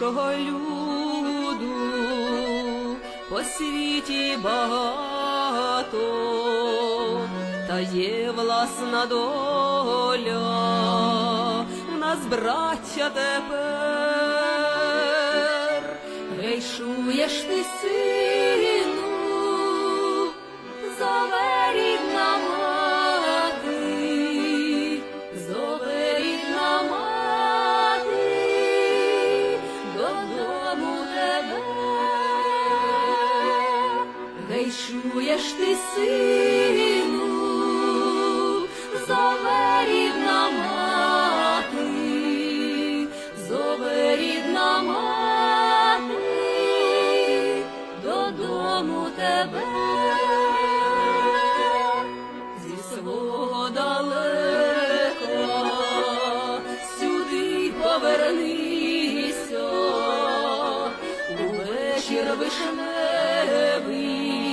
нашого люду. По світі багато, та є власна доля, в нас браття тепер, гейшуєш ти сину, Гейшуєш ти сину, зове рідна мати, зове рідна мати, додому тебе. Зі свого далека сюди повернися, увечір вишневий,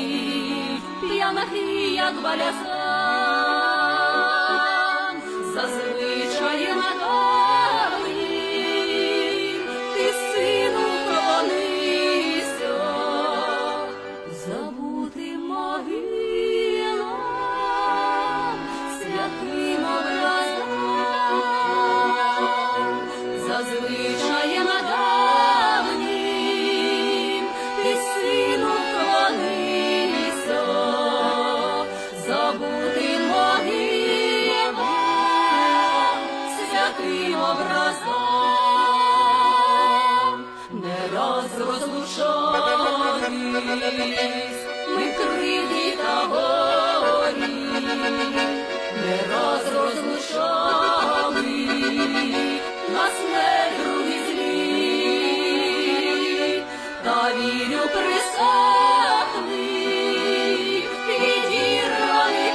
п'яна як балясан, розлучались, ми та горі, не раз розлучали, нас не другі злі, вірю присохли, відірваний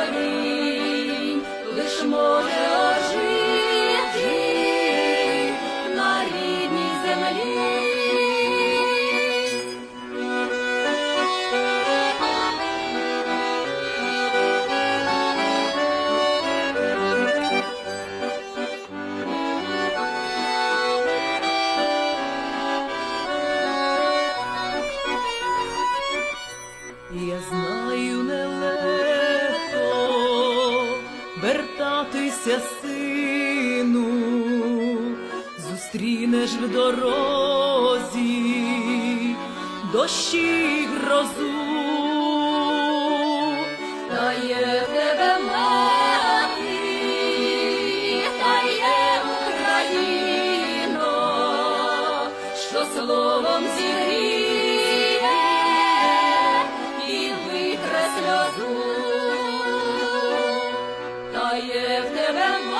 корінь, лиш може вертатися, сину, зустрінеш в дорозі, дощі грозу, та є в тебе мати, та є Україно, що словом зігрі. living.